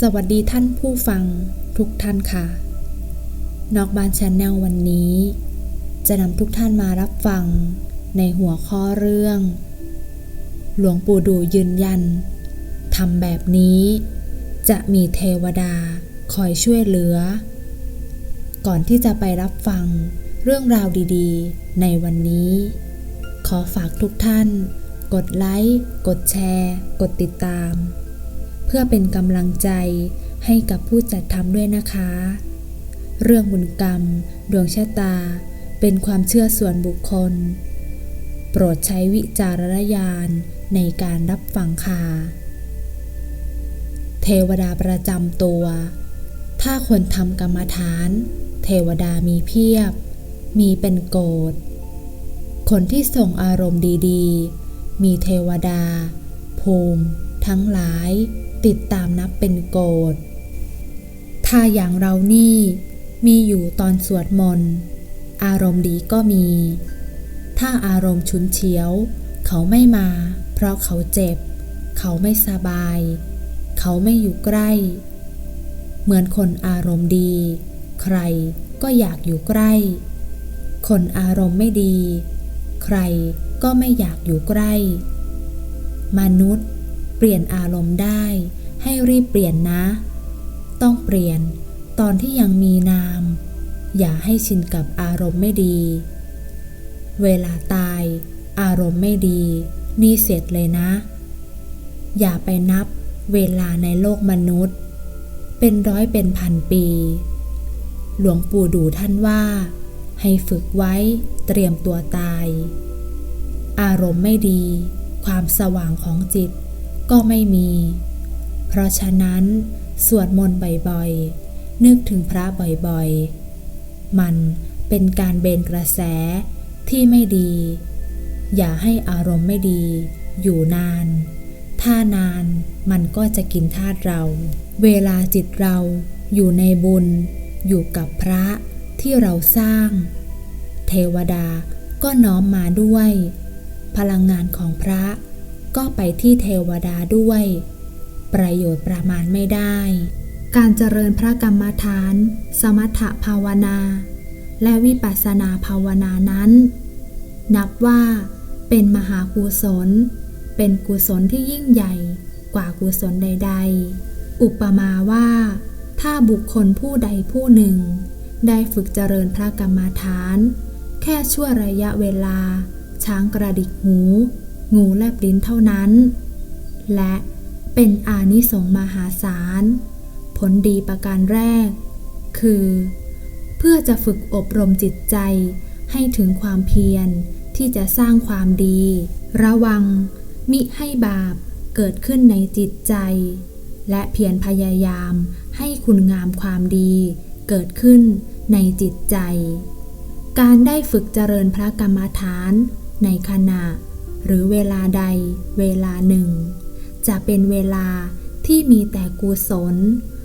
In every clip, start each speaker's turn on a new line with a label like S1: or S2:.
S1: สวัสดีท่านผู้ฟังทุกท่านค่ะ นอกบ้านชาแนลวันนี้ จะนำทุกท่านมารับฟังในหัวข้อเรื่อง หลวงปู่ดูยืนยันทำแบบนี้ จะมีเทวดาคอยช่วยเหลือ ก่อนที่จะไปรับฟังเรื่องราวดีๆ ในวันนี้ ขอฝากทุกท่าน กดไลค์ กดแชร์ กดติดตาม พื่อเป็นกำลังใจให้กับผู้จัดทำด้วยนะคะ เรื่องบุญกรรม ดวงชะตา เป็นความเชื่อส่วนบุคคล โปรดใช้วิจารณญาณในการรับฟังค่ะ เทวดาประจำตัว ถ้าคนทำกรรมฐาน เทวดามีเพียบ มีเป็นโกดคนที่ส่งอารมณ์ดีๆ มีเทวดา ภูมิ ทั้งหลาย ติดตามนับเป็นโกดถ้าอย่างเรานี่มีอยู่ตอนสวดมนต์อารมณ์ดีก็มี ถ้าอารมณ์ฉุนเฉียว เขาไม่มา เพราะเขาเจ็บ เขาไม่สบาย เขาไม่อยู่ใกล้ เหมือนคนอารมณ์ดี ใครก็อยากอยู่ใกล้ คนอารมณ์ไม่ดี ใครก็ไม่อยากอยู่ใกล้ มนุษย์ ลี่ยนอารมณ์ได้ ให้รีบเปลี่ยนนะ ต้องเปลี่ยนตอนที่ยังมีนาม อย่าให้ชินกับอารมณ์ไม่ดี เวลาตาย อารมณ์ไม่ดี นี่เสร็จเลยนะ อย่าไปนับเวลาในโลกมนุษย์ เป็นร้อยเป็นพันปี หลวงปู่ดูท่านว่า ให้ฝึกไว้เตรียมตัวตาย อารมณ์ไม่ดี ความสว่างของจิต ก็ไม่มี เพราะฉะนั้นสวดมนต์บ่อยๆ นึกถึงพระบ่อยๆ มันเป็นการเบนกระแสที่ไม่ดี อย่าให้อารมณ์ไม่ดี อยู่นาน ถ้านานมันก็จะกินธาตุเรา เวลาจิตเราอยู่ในบุญ อยู่กับพระที่เราสร้าง เทวดาก็น้อมมาด้วย พลังงานของพระ ก็ไปที่เทวดาด้วย ประโยชน์ประมาณไม่ได้ การเจริญพระกรรมฐาน สมถภาวนา และวิปัสสนาภาวนานั้น นับว่า เป็นมหากุศล เป็นกุศลที่ยิ่งใหญ่กว่ากุศลใด ๆ อุปมาว่า ถ้าบุคคลผู้ใดผู้หนึ่ง ได้ฝึกเจริญพระกรรมฐาน แค่ชั่วระยะเวลา ช้างกระดิกหู งูแลบลิ้นเท่านั้น และเป็นอานิสงส์มหาศาล ผลดีประการแรก คือ เพื่อจะฝึกอบรมจิตใจให้ถึงความเพียรที่จะสร้างความดี ระวัง มิให้บาปเกิดขึ้นในจิตใจ และเพียรพยายามให้คุณงามความดีเกิดขึ้นในจิตใจ การได้ฝึกเจริญพระกรรมฐานในขณะ หรือเวลาใดเวลาหนึ่ง จะเป็นเวลาที่มีแต่กุศล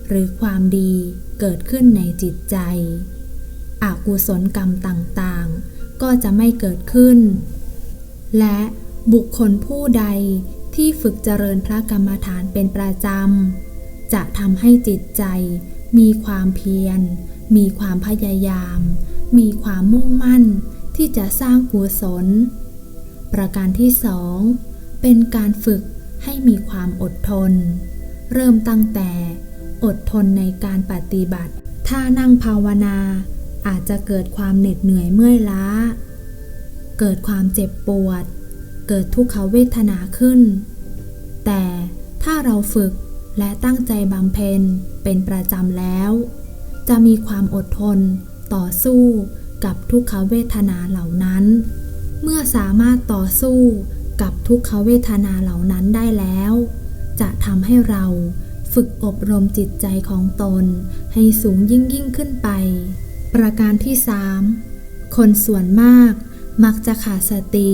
S1: หรือความดีเกิดขึ้นในจิตใจอกุศลกรรมต่างๆ ก็จะไม่เกิดขึ้น และบุคคลผู้ใดที่ฝึกเจริญพระกรรมฐานเป็นประจำ จะทำให้จิตใจ มีความเพียร มีความพยายาม มีความมุ่งมั่นที่จะสร้างกุศล ประการที่สองเป็นการฝึกให้มีความอดทน เริ่มตั้งแต่อดทนในการปฏิบัติ ถ้านั่งภาวนา อาจจะเกิดความเหน็ดเหนื่อยเมื่อยล้า เกิดความเจ็บปวด เกิดทุกขเวทนาขึ้น แต่ถ้าเราฝึกและตั้งใจบำเพ็ญเป็นประจำแล้ว จะมีความอดทนต่อสู้กับทุกขเวทนาเหล่านั้น เมื่อสามารถต่อสู้กับทุกขเวทนาเหล่านั้นได้แล้ว จะทำให้เราฝึกอบรมจิตใจของตน ให้สูงยิ่งยิ่งขึ้นไป ประการที่สามคนส่วนมากมักจะขาดสติ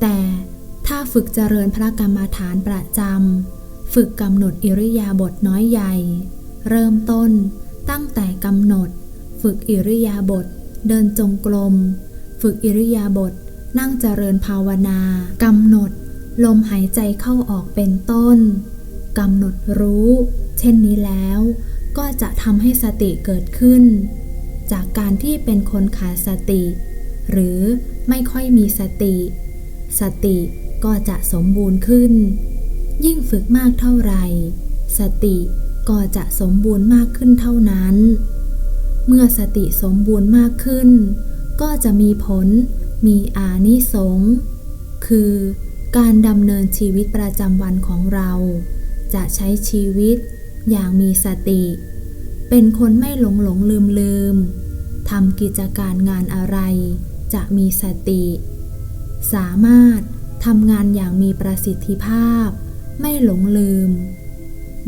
S1: แต่ถ้าฝึกเจริญพระกรรมฐานประจำฝึกกำหนดอิริยาบถน้อยใหญ่ เริ่มต้นตั้งแต่กำหนด ฝึกอิริยาบถเดินจงกรม ฝึกอิริยาบถนั่งเจริญภาวนากำหนด ลมหายใจเข้าออกเป็นต้นกำหนดรู้ เช่นนี้แล้ว ก็จะทำให้สติเกิดขึ้น จากการที่เป็นคนขาดสติ หรือไม่ค่อยมีสติ สติก็จะสมบูรณ์ขึ้น ยิ่งฝึกมากเท่าไหร่ สติก็จะสมบูรณ์มากขึ้นเท่านั้น เมื่อสติสมบูรณ์มากขึ้น ก็จะมีผล มีอานิสงส์คือการดำเนินชีวิตประจำวันของเรา จะใช้ชีวิตอย่างมีสติ เป็นคนไม่หลงหลงลืมลืมทำกิจการงานอะไร จะมีสติ สามารถทำงานอย่างมีประสิทธิภาพ ไม่หลงลืม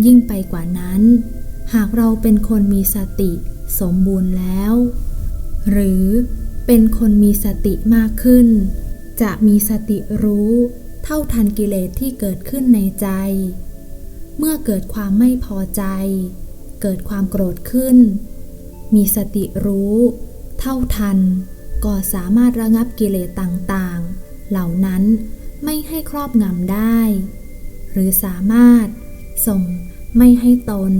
S1: ยิ่งไปกว่านั้น หากเราเป็นคนมีสติสมบูรณ์แล้ว หรือ เป็นคนมีสติมากขึ้น จะมีสติรู้เท่าทันกิเลสที่เกิดขึ้นในใจ เมื่อเกิดความไม่พอใจ เกิดความโกรธขึ้น มีสติรู้ เท่าทัน ก็สามารถระงับกิเลสต่างๆ เหล่านั้นไม่ให้ครอบงำได้ หรือสามารถส่งไม่ให้ตน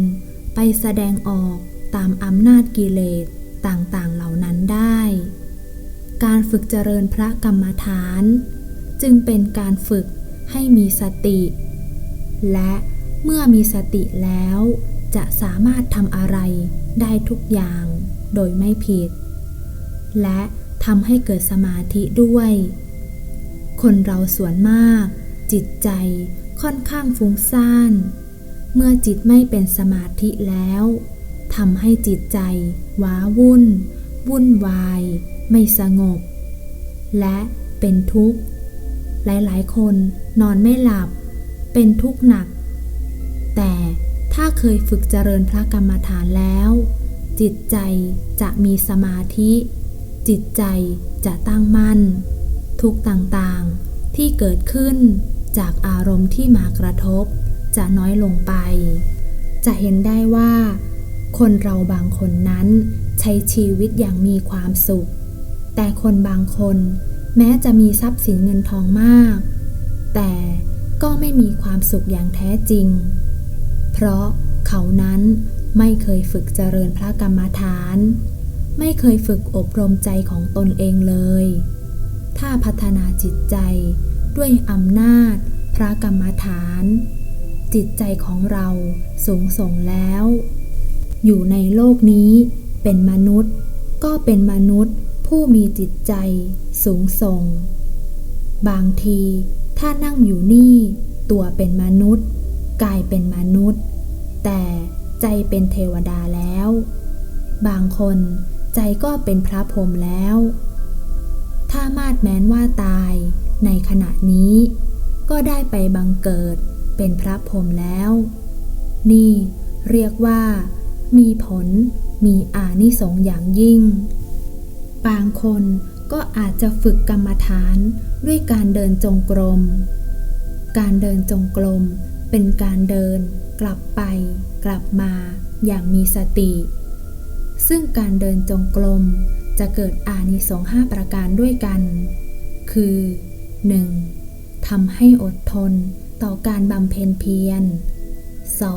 S1: ไปแสดงออกตามอำนาจกิเลสต่างๆ เหล่านั้นได้ การฝึกเจริญพระกรรมฐาน จึงเป็นการฝึกให้มีสติ และเมื่อมีสติแล้ว จะสามารถทำอะไรได้ทุกอย่างโดยไม่ผิด และทำให้เกิดสมาธิด้วย คนเราส่วนมาก จิตใจค่อนข้างฟุ้งซ่าน เมื่อจิตไม่เป็นสมาธิแล้วทำให้จิตใจว้าวุ่น วุ่นวาย ไม่สงบ และเป็นทุกข์ หลายๆ คนนอนไม่หลับ เป็นทุกข์หนัก แต่ถ้าเคยฝึกเจริญพระกรรมฐานแล้ว จิตใจจะมีสมาธิ จิตใจจะตั้งมั่น ทุกต่างๆที่เกิดขึ้นจากอารมณ์ที่มากระทบ จะน้อยลงไป จะเห็นได้ว่า คนเราบางคนนั้นใช้ชีวิตอย่างมีความสุข แต่คนบางคน แม้จะมีทรัพย์สินเงินทองมาก แต่ก็ไม่มีความสุขอย่างแท้จริง เพราะเขานั้นไม่เคยฝึกเจริญพระกรรมฐาน ไม่เคยฝึกอบรมใจของตนเองเลย ถ้าพัฒนาจิตใจด้วยอำนาจพระกรรมฐาน จิตใจของเราสูงส่งแล้ว อยู่ในโลกนี้เป็นมนุษย์ ก็เป็นมนุษย์ ผู้มีจิตใจสูงส่ง บางทีถ้านั่งอยู่นี่ ตัวเป็นมนุษย์ กายเป็นมนุษย์ แต่ใจเป็นเทวดาแล้ว บางคนใจก็เป็นพระพรหมแล้ว ถ้ามาดแม้นว่าตายในขณะนี้ ก็ได้ไปบังเกิดเป็นพระพรหมแล้ว นี่เรียกว่า มีผลมีอานิสงส์อย่างยิ่ง บางคนก็อาจจะฝึกกรรมฐานด้วยการเดินจงกรม การเดินจงกรมเป็นการเดินกลับไป กลับมาอย่างมีสติ ซึ่งการเดินจงกรมจะเกิดอานิสงส์ห้าประการด้วยกัน คือ 1. ทำให้อดทนต่อการบำเพ็ญเพียร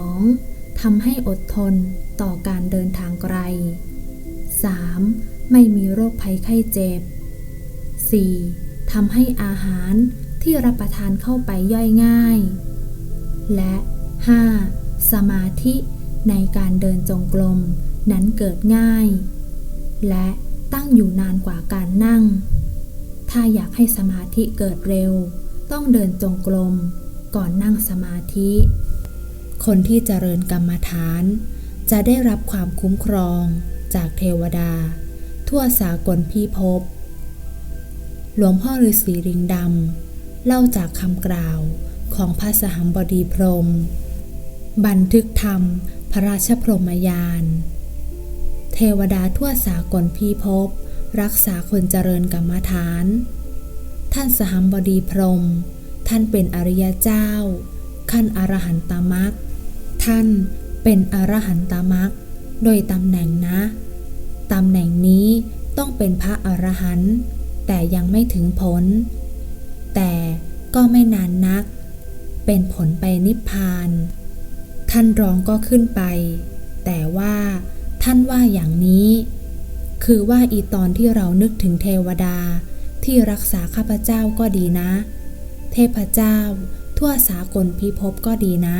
S1: 2. ทำให้อดทนต่อการเดินทางไกล 3. ไม่มีโรคภัยไข้เจ็บ 4. ทำให้อาหารที่รับประทานเข้าไปย่อยง่าย และ 5. สมาธิในการเดินจงกรมนั้นเกิดง่าย และตั้งอยู่นานกว่าการนั่ง ถ้าอยากให้สมาธิเกิดเร็ว ต้องเดินจงกรมก่อนนั่งสมาธิ คนที่เจริญกรรมฐาน จะได้รับความคุ้มครองจากเทวดา ทั่วสากลพิภพ หลวงพ่อฤาษีริงดำ เล่าจากคำกล่าวของพระสหัมบดีพรม บันทึกธรรมพระราชพรหมยาน เทวดาทั่วสากลพิภพ รักษาคนเจริญกรรมฐาน ท่านสหัมบดีพรม ท่านเป็นอริยเจ้า ขั้นอรหันตมรรคท่านเป็นอรหันตมรรคโดยตำแหน่งนะ ตำแหน่งนี้ต้องเป็นพระอรหันต์แต่ยังไม่ถึงผล แต่ก็ไม่นานนัก เป็นผลไปนิพพาน ท่านรองก็ขึ้นไป แต่ว่าท่านว่าอย่างนี้ คือว่าอีตอนที่เรานึกถึงเทวดาที่รักษาข้าพเจ้าก็ดีนะ เทพเจ้า ทั่วสากลพิภพก็ดีนะ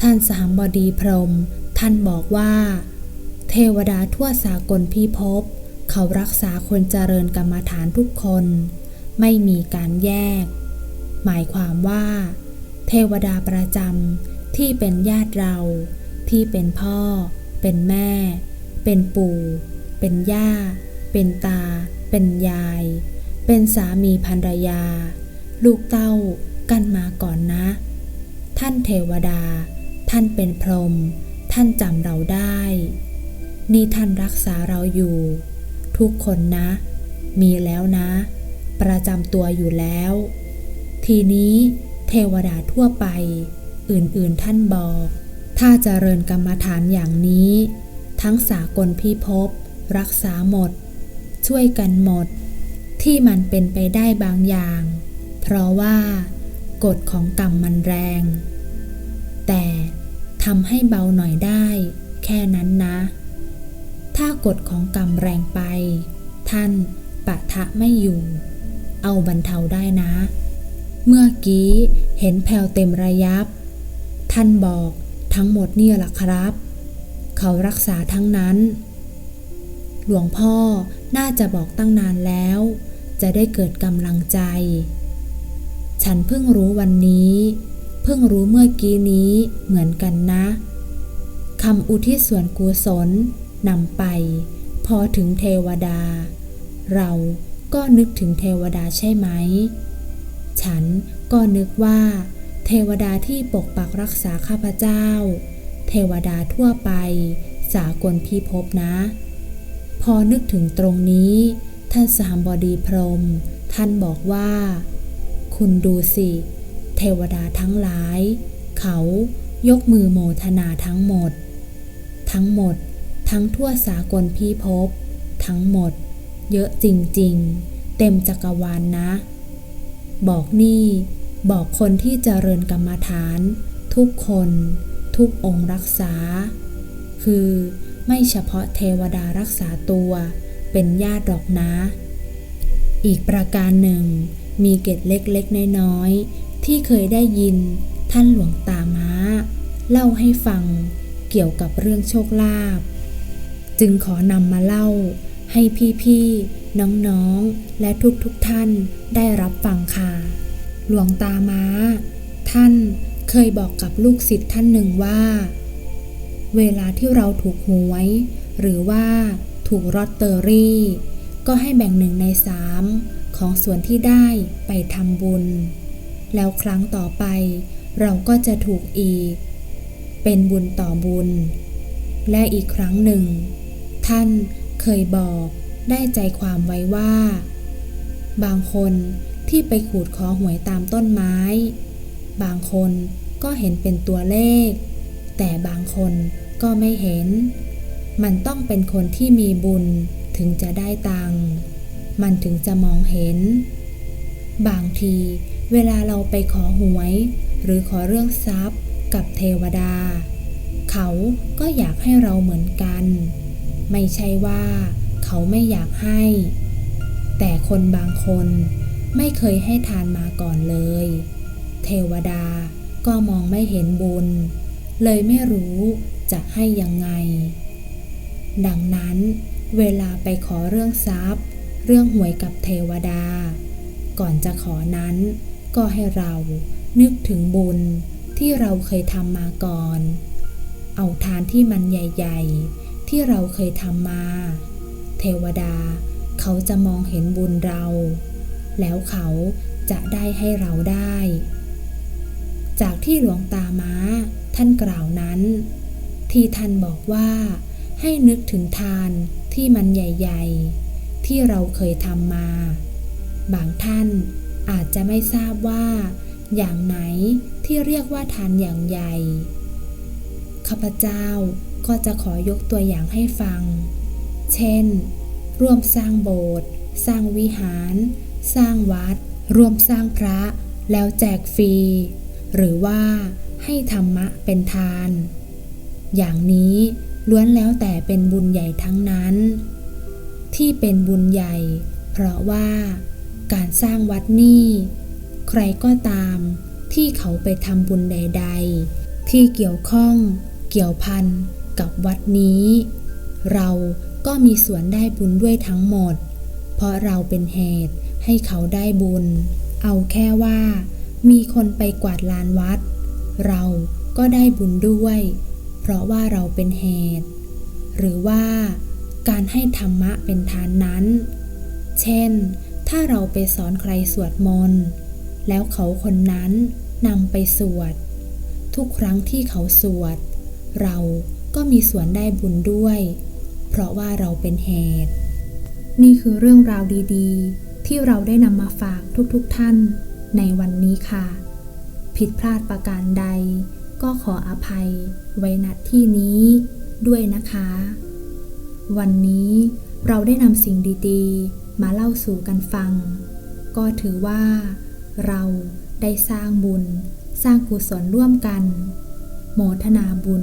S1: ท่านสามบดีพรม ท่านบอกว่า เทวดาทั่วสากลพิภพ เขารักษาคนเจริญกรรมฐานทุกคน ไม่มีการแยก หมายความว่า เทวดาประจำที่เป็นญาติเรา ที่เป็นพ่อ เป็นแม่ เป็นปู่ เป็นย่า เป็นตา เป็นยาย เป็นสามีภรรยา ลูกเต้ากันมาก่อนนะ ท่านเทวดา ท่านเป็นพรหมท่านจำเราได้ นี่ท่านรักษาเราอยู่ ทุกคนนะ มีแล้วนะ ประจำตัวอยู่แล้ว ทีนี้เทวดาทั่วไป อื่นๆท่านบอก ถ้าจเจริญกรรมฐานอย่างนี้ ทั้งสากลพิภพรักษาหมด ช่วยกันหมด ที่มันเป็นไปได้บางอย่าง เพราะว่ากฎของกรรมมันแรง แต่ทำให้เบาหน่อยได้ แค่นั้นนะ ถ้ากฎของกรรมแรงไป ท่านปะทะไม่อยู่ เอาบรรเทาได้นะ เมื่อกี้เห็นแผ่วเต็มระยับ ท่านบอกทั้งหมดนี่แหละครับ เขารักษาทั้งนั้น หลวงพ่อน่าจะบอกตั้งนานแล้ว จะได้เกิดกำลังใจ ฉันเพิ่งรู้วันนี้ เพิ่งรู้เมื่อกี้นี้เหมือนกันนะคำอุทิศส่วนกุศล นำไป พอถึงเทวดา เราก็นึกถึงเทวดาใช่ไหม ฉันก็นึกว่า เทวดาที่ปกปักรักษาข้าพเจ้า เทวดาทั่วไป สากลพิภพนะ พอนึกถึงตรงนี้ ท่านสามบดีพรม ท่านบอกว่า คุณดูสิ เทวดาทั้งหลาย เขายกมือโมทนาทั้งหมด ทั้งหมด ทั้งทั่วสากลพิภพทั้งหมด เยอะจริงๆ เต็มจักรวาลนนะ บอกนี่บอกคนที่เจริญกรรมฐาน ทุกคนทุกองค์รักษา คือไม่เฉพาะเทวดารักษาตัวเป็นญาติหรอกนะ อีกประการหนึ่ง มีเกร็ดเล็กๆ น้อยๆ ที่เคยได้ยินท่านหลวงตาม้า เล่าให้ฟังเกี่ยวกับเรื่องโชคลาภ จึงขอนำมาเล่า ให้พี่ๆ น้องๆ และทุกๆทท่านได้รับฟังค่ะ หลวงตาม้า ท่านเคยบอกกับลูกศิษย์ท่านหนึ่งว่า เวลาที่เราถูกหวย หรือว่าถูกรอตเตอรี่ ก็ให้แบ่งหนึ่งในสามของส่วนที่ได้ไปทำบุญ แล้วครั้งต่อไป เราก็จะถูกอีก เป็นบุญต่อบุญ และอีกครั้งหนึ่ง ท่านเคยบอกได้ใจความไว้ว่า บางคนที่ไปขูดคอหวยตามต้นไม้ บางคนก็เห็นเป็นตัวเลข แต่บางคนก็ไม่เห็น มันต้องเป็นคนที่มีบุญถึงจะได้ตังค์มันถึงจะมองเห็น บางทีเวลาเราไปขอหวย หรือขอเรื่องทรัพย์กับเทวดา เขาก็อยากให้เราเหมือนกัน ไม่ใช่ว่าเขาไม่อยากให้ แต่คนบางคนไม่เคยให้ทานมาก่อนเลย เทวดาก็มองไม่เห็นบุญ เลยไม่รู้จะให้ยังไง ดังนั้นเวลาไปขอเรื่องทรัพย์ เรื่องหวยกับเทวดา ก่อนจะขอนั้น ก็ให้เรานึกถึงบุญที่เราเคยทำมาก่อน เอาทานที่มันใหญ่ ๆ ที่เราเคยทำมา เทวดาเขาจะมองเห็นบุญเรา แล้วเขาจะได้ให้เราได้ จากที่หลวงตาม้า ท่านกล่าวนั้น ที่ท่านบอกว่า ให้นึกถึงทานที่มันใหญ่ ๆ ที่เราเคยทำมา บางท่านอาจจะไม่ทราบว่า อย่างไหนที่เรียกว่าทานอย่างใหญ่ข้าพเจ้า ก็จะขอยกตัวอย่างให้ฟัง เช่น ร่วมสร้างโบสถ์ สร้างวิหาร สร้างวัด ร่วมสร้างพระ แล้วแจกฟรี หรือว่าให้ธรรมะเป็นทาน อย่างนี้ล้วนแล้วแต่เป็นบุญใหญ่ทั้งนั้น ที่เป็นบุญใหญ่ เพราะว่าการสร้างวัดนี่ ใครก็ตามที่เขาไปทำบุญใด ๆ ที่เกี่ยวข้อง เกี่ยวพัน กับวัดนี้ เราก็มีส่วนได้บุญด้วยทั้งหมด เพราะเราเป็นเหตุให้เขาได้บุญ เอาแค่ว่า มีคนไปกวาดลานวัด เราก็ได้บุญด้วย เพราะว่าเราเป็นเหตุ หรือว่า การให้ธรรมะเป็นทานนั้น เช่น ถ้าเราไปสอนใครสวดมนต์แล้วเขาคนนั้นนำไปสวด ทุกครั้งที่เขาสวด เรา ก็มีส่วนได้บุญด้วย เพราะว่าเราเป็นเหตุ นี่คือเรื่องราวดีๆ ที่เราได้นำมาฝากทุกๆทท่าน ในวันนี้ค่ะ ผิดพลาดประการใด ก็ขออภัยไว้ณที่นี้ด้วยนะคะ วันนี้เราได้นำสิ่งดีๆ มาเล่าสู่กันฟัง ก็ถือว่า เราได้สร้างบุญ สร้างกุศลร่วมกัน โมทนาบุญ